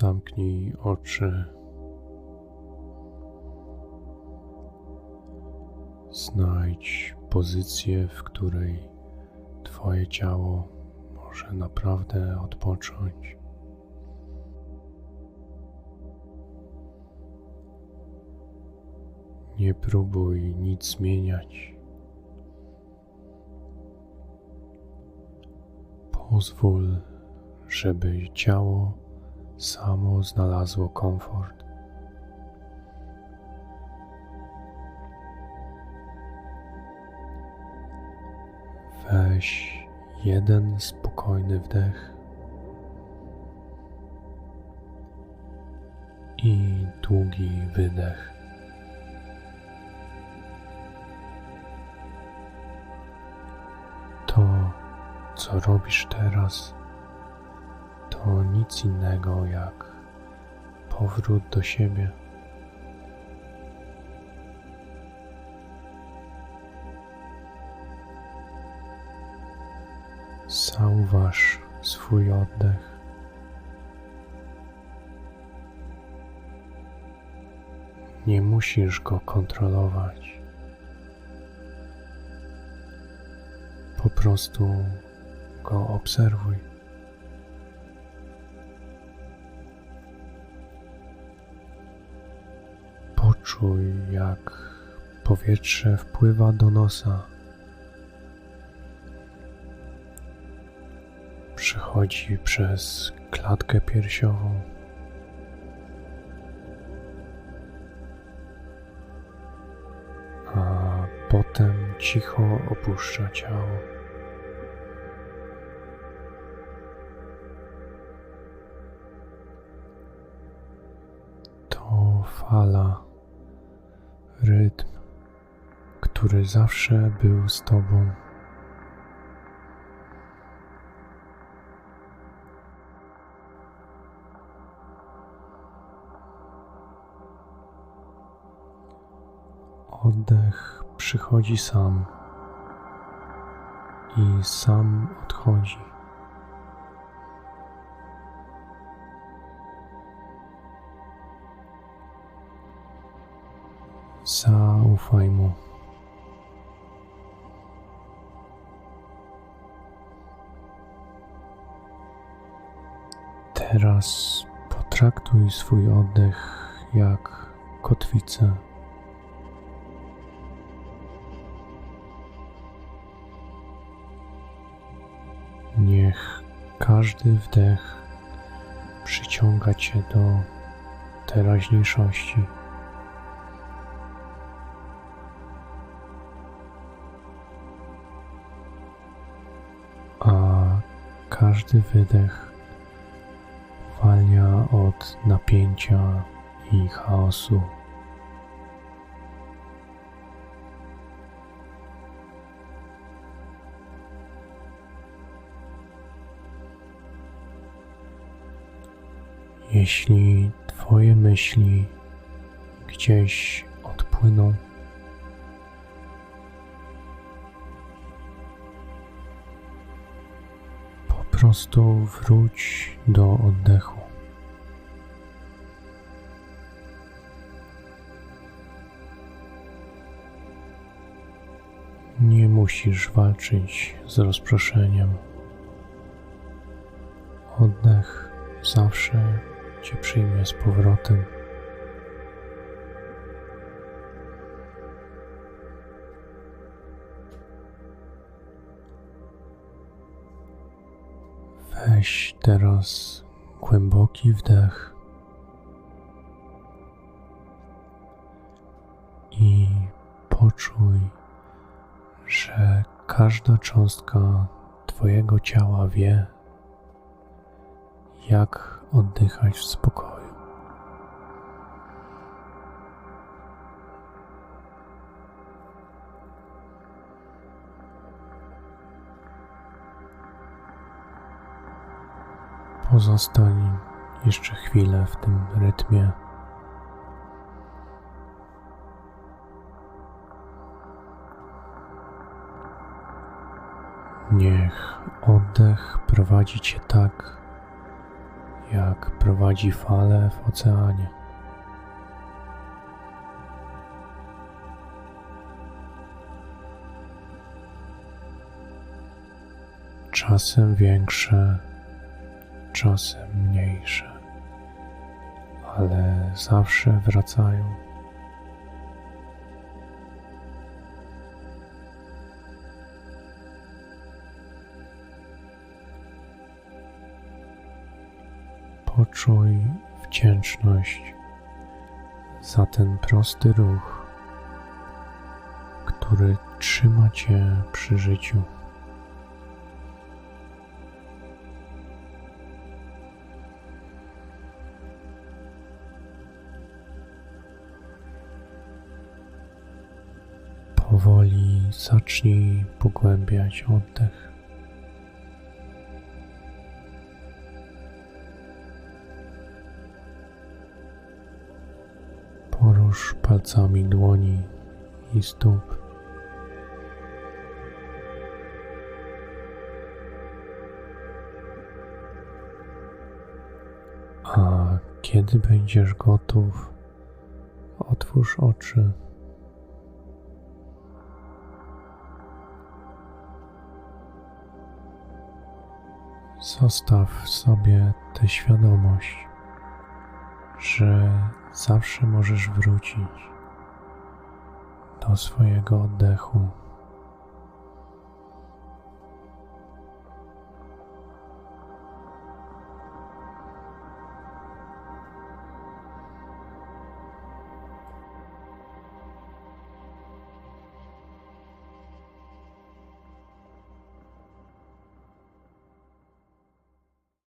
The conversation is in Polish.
Zamknij oczy. Znajdź pozycję, w której Twoje ciało może naprawdę odpocząć. Nie próbuj nic zmieniać. Pozwól, żeby ciało samo znalazło komfort. Weź jeden spokojny wdech i długi wydech. To, co robisz teraz, to nic innego jak powrót do siebie. Zauważ swój oddech. Nie musisz go kontrolować. Po prostu go obserwuj. Poczuj, jak powietrze wpływa do nosa. Przechodzi przez klatkę piersiową. A potem cicho opuszcza ciało. To fala, rytm, który zawsze był z Tobą. Oddech przychodzi sam i sam odchodzi. Zaufaj mu. Teraz potraktuj swój oddech jak kotwicę. Niech każdy wdech przyciąga Cię do teraźniejszości. Każdy wydech uwalnia od napięcia i chaosu. Jeśli Twoje myśli gdzieś odpłyną, prostu wróć do oddechu. Nie musisz walczyć z rozproszeniem. Oddech zawsze Cię przyjmie z powrotem. Weź teraz głęboki wdech i poczuj, że każda cząstka Twojego ciała wie, jak oddychać w spokoju. Pozostań jeszcze chwilę w tym rytmie. Niech oddech prowadzi cię tak, jak prowadzi fale w oceanie. Czasem większe, czasem mniejsze, ale zawsze wracają. Poczuj wdzięczność za ten prosty ruch, który trzyma Cię przy życiu. Zacznij pogłębiać oddech. Porusz palcami dłoni i stóp. A kiedy będziesz gotów, otwórz oczy. Zostaw sobie tę świadomość, że zawsze możesz wrócić do swojego oddechu.